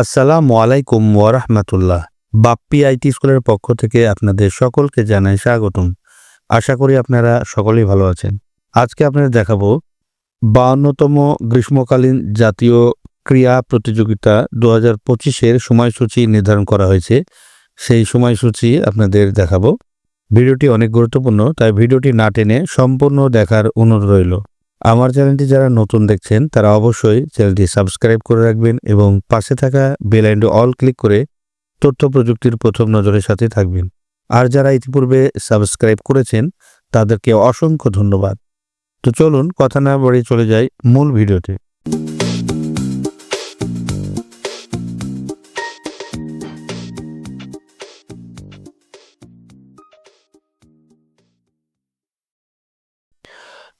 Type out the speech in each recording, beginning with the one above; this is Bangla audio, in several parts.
আসসালামু আলাইকুম ওয়ারহমাতুল্লাহ। বাপ্পি আইটি স্কুলের পক্ষ থেকে আপনাদের সকলকে জানাই স্বাগতম। আশা করি আপনারা সকলেই ভালো আছেন। আজকে আপনাদের দেখাবো বাউন্নতম গ্রীষ্মকালীন জাতীয় ক্রীড়া প্রতিযোগিতা দু হাজার পঁচিশের সময়সূচি নির্ধারণ করা হয়েছে। সেই সময়সূচি আপনাদের দেখাবো। ভিডিওটি অনেক গুরুত্বপূর্ণ, তাই ভিডিওটি না টেনে সম্পূর্ণ দেখার অনুরোধ রইল। আমার চ্যানেলটি যারা নতুন দেখছেন, তারা অবশ্যই চ্যানেলটি সাবস্ক্রাইব করে রাখবেন এবং পাশে থাকা বেল আইন্ড অল ক্লিক করে তথ্য প্রযুক্তির প্রথম নজরের সাথে থাকবেন। আর যারা ইতিপূর্বে সাবস্ক্রাইব করেছেন, তাদেরকে অসংখ্য ধন্যবাদ। তো চলুন, কথা না বাড়িয়ে চলে যাই মূল ভিডিওতে।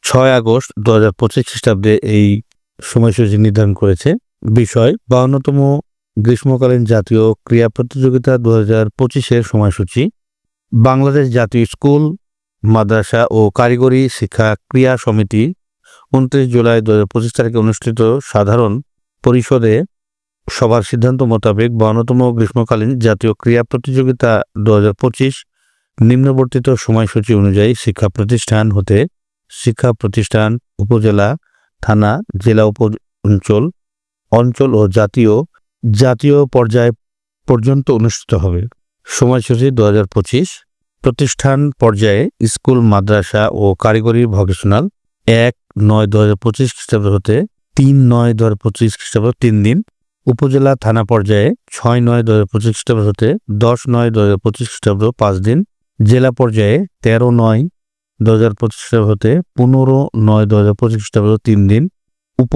ছয় আগস্ট দু হাজার পঁচিশ খ্রিস্টাব্দে এই সময়সূচি নির্ধারণ করেছে। বিষয়, বাউন্নতম গ্রীষ্মকালীন জাতীয় ক্রীড়া প্রতিযোগিতা দু হাজার পঁচিশের সময়সূচি। বাংলাদেশ জাতীয় স্কুল, মাদ্রাসা ও কারিগরি শিক্ষা ক্রিয়া সমিতি উনত্রিশ জুলাই দু হাজার পঁচিশ তারিখে অনুষ্ঠিত সাধারণ পরিষদে সবার সিদ্ধান্ত মোতাবেক বাউন্নতম গ্রীষ্মকালীন জাতীয় ক্রীড়া প্রতিযোগিতা দু হাজার পঁচিশ নিম্নবর্তিত সময়সূচি অনুযায়ী শিক্ষা প্রতিষ্ঠান হতে শিক্ষা প্রতিষ্ঠান, উপজেলা, থানা, জেলা উপ অঞ্চল অঞ্চল ও জাতীয় জাতীয় পর্যায় পর্যন্ত অনুষ্ঠিত হবে। সময়সূচি দু হাজার পঁচিশ প্রতিষ্ঠান পর্যায়ে স্কুল, মাদ্রাসা ও কারিগরি ভকেশনাল এক নয় দু হাজার পঁচিশ খ্রিস্টাব্দ হতে তিন নয় দু হাজার পঁচিশ খ্রিস্টাব্দ তিন দিন। উপজেলা, থানা পর্যায়ে ছয় নয় দু হাজার পঁচিশ খ্রিস্টাব্দ হতে দশ নয় দু হাজার পঁচিশ খ্রিস্টাব্দ পাঁচ দিন। জেলা পর্যায়ে তেরো নয় দু হাজার পঁচিশ হতে পনেরো নয় দু হাজার পঁচিশ খ্রিস্টাব্দ তিন দিন। উপ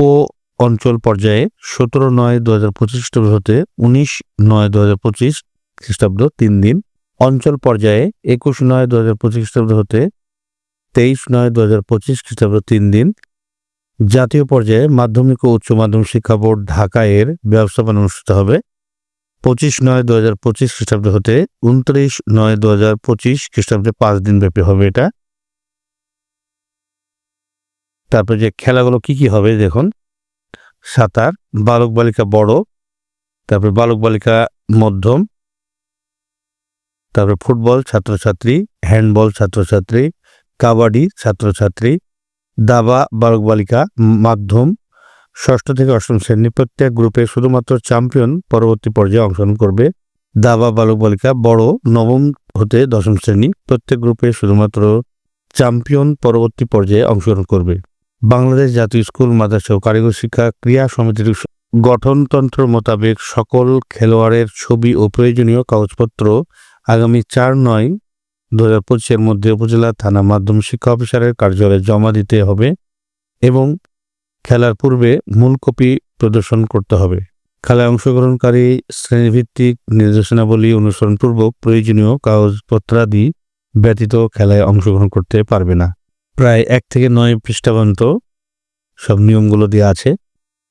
অঞ্চল পর্যায়ে সতেরো নয় দু হাজার পঁচিশ খ্রিস্টাব্দ হতে উনিশ নয় দু হাজার পঁচিশ খ্রিস্টাব্দ তিন দিন। অঞ্চল পর্যায়ে একুশ নয় দু হাজার পঁচিশ খ্রিস্টাব্দ হতে তেইশ নয় দু হাজার পঁচিশ খ্রিস্টাব্দ তিন দিন। জাতীয় পর্যায়ে মাধ্যমিক ও উচ্চ মাধ্যমিক শিক্ষা বোর্ড ঢাকা এর ব্যবস্থাপনা অনুষ্ঠিত হবে। পঁচিশ নয় দু হাজার পঁচিশ খ্রিস্টাব্দ হতে উনত্রিশ নয় দু হাজার পঁচিশ খ্রিস্টাব্দে পাঁচ দিন ব্যাপী হবে এটা। তারপর যে খেলাগুলো কি কি হবে দেখুন। সাঁতার, বালক বালিকা বড়, তারপর বালক বালিকা মধ্যম, তারপর ফুটবল ছাত্রছাত্রী, হ্যান্ডবল ছাত্রছাত্রী, কাবাডি ছাত্রছাত্রী, দাবা বালক বালিকা মাধ্যম, ষষ্ঠ থেকে অষ্টম শ্রেণি প্রত্যেক গ্রুপে শুধুমাত্র চ্যাম্পিয়ন পরবর্তী পর্যায়ে অংশগ্রহণ করবে। দাবা বালক বালিকা বড়, নবম হতে দশম শ্রেণি প্রত্যেক গ্রুপে শুধুমাত্র চ্যাম্পিয়ন পরবর্তী পর্যায়ে অংশগ্রহণ করবে। বাংলাদেশ জাতীয় স্কুল, মাদ্রাসা ও কারিগরি শিক্ষা ক্রিয়া সমিতির গঠনতন্ত্র মোতাবেক সকল খেলোয়াড়ের ছবি ও প্রয়োজনীয় কাগজপত্র আগামী চার নয় দু হাজার পঁচিশের মধ্যে উপজেলা থানা মাধ্যম শিক্ষা অফিসারের কার্যালয়ে জমা দিতে হবে এবং খেলার পূর্বে মূল কপি প্রদর্শন করতে হবে। খেলায় অংশগ্রহণকারী শ্রেণীভিত্তিক নির্দেশনাবলী অনুসরণপূর্বক প্রয়োজনীয় কাগজপত্রাদি ব্যতীত খেলায় অংশগ্রহণ করতে পারবে না। প্রায় এক থেকে নয় পৃষ্ঠা পর্যন্ত সব নিয়মগুলো দেওয়া আছে।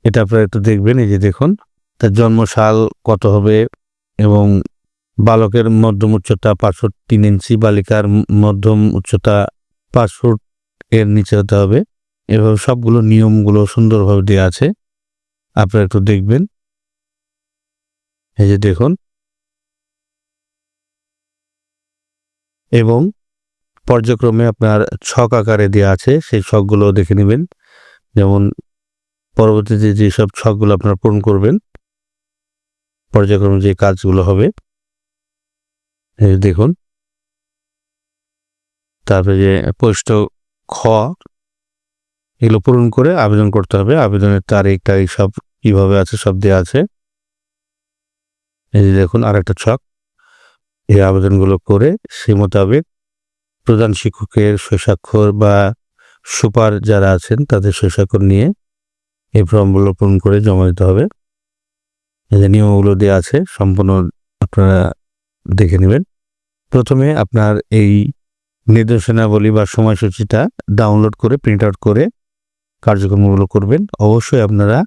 এটা আপনারা একটু দেখবেন, এই যে দেখুন, তার জন্মসাল কত হবে এবং বালকের মধ্যম উচ্চতা পাঁচ ফুট তিন ইঞ্চি, বালিকার মধ্যম উচ্চতা পাঁচ ফুট এর নিচে হতে হবে। এভাবে সবগুলো নিয়মগুলো সুন্দরভাবে দেওয়া আছে। আপনারা একটু দেখবেন। এই যে দেখুন। এবং পর্যায়ক্রমে আপনার ছক আকারে দেওয়া আছে, সেই ছকগুলো দেখে নেবেন। যেমন পরবর্তীতে যেসব ছকগুলো আপনার পূরণ করবেন, পর্যায়ক্রমে যে কাজগুলো হবে দেখুন। তারপরে যে পোস্ট খ, এগুলো পূরণ করে আবেদন করতে হবে। আবেদনের তারিখ তারিখ সব কীভাবে আছে, সব দেওয়া আছে। এই যে দেখুন, আরেকটা ছক। এই আবেদনগুলো করে সেই মোতাবেক প্রধান শিক্ষকের স্বস্বাক্ষর বা সুপার যারা আছেন, তাদের স্বস্বাক্ষর নিয়ে এই ফর্মগুলো পূরণ করে জমা দিতে হবে। যে নিয়মগুলো দেওয়া আছে, সম্পূর্ণ আপনারা দেখে নেবেন। প্রথমে আপনার এই নির্দেশনাবলী বা সময়সূচিটা ডাউনলোড করে প্রিন্ট আউট করে কার্যক্রমগুলো করবেন। অবশ্যই আপনারা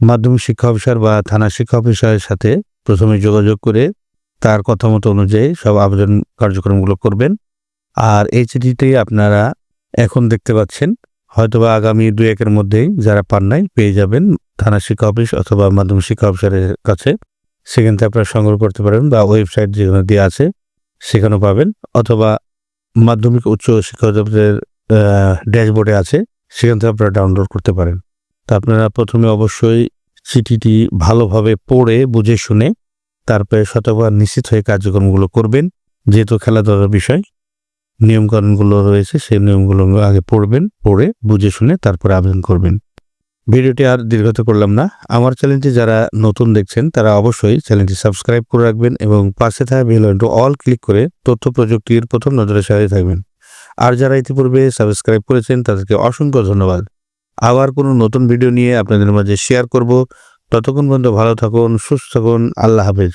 মাধ্যমিক শিক্ষা অফিসার বা থানা শিক্ষা অফিসারের সাথে প্রথমে যোগাযোগ করে তার কথা মতো অনুযায়ী সব আবেদন কার্যক্রমগুলো করবেন। আর এই চিঠিটি আপনারা এখন দেখতে পাচ্ছেন, হয়তোবা আগামী দু একের মধ্যেই যারা পান নাই পেয়ে যাবেন থানা শিক্ষা অফিস অথবা মাধ্যমিক শিক্ষা অফিসারের কাছে। সেখান থেকে আপনারা সংগ্রহ করতে পারেন বা ওয়েবসাইট যেখানে দেওয়া আছে সেখানেও পাবেন অথবা মাধ্যমিক উচ্চ শিক্ষা অধিদপ্তরের ড্যাশবোর্ডে আছে সেখান থেকে আপনারা ডাউনলোড করতে পারেন। তা আপনারা প্রথমে অবশ্যই চিঠিটি ভালোভাবে পড়ে, বুঝে শুনে তারপরে শতবার নিশ্চিত হয়ে কার্যক্রমগুলো করবেন, যেহেতু খেলাধুলার বিষয়। নিয়মকানুনগুলো রয়েছে, সেই নিয়মগুলো আগে পড়বেন, পড়ে বুঝে শুনে তারপরে আবেদন করবেন। ভিডিওটি আর দীর্ঘত করলাম না। আমার চ্যানেলটি যারা নতুন দেখছেন, তারা অবশ্যই চ্যানেলটি সাবস্ক্রাইব করে রাখবেন এবং পাশে থাকা বেল আইকনটি অল ক্লিক করে তথ্য প্রযুক্তির প্রথম নজরে সাথে থাকবেন। আর যারা ইতিপূর্বে সাবস্ক্রাইব করেছেন, তাদেরকে অসংখ্য ধন্যবাদ। আবার কোনো নতুন ভিডিও নিয়ে আপনাদের মাঝে শেয়ার করব। ততক্ষণ পর্যন্ত ভালো থাকুন, সুস্থ থাকুন, আল্লাহ হাফেজ।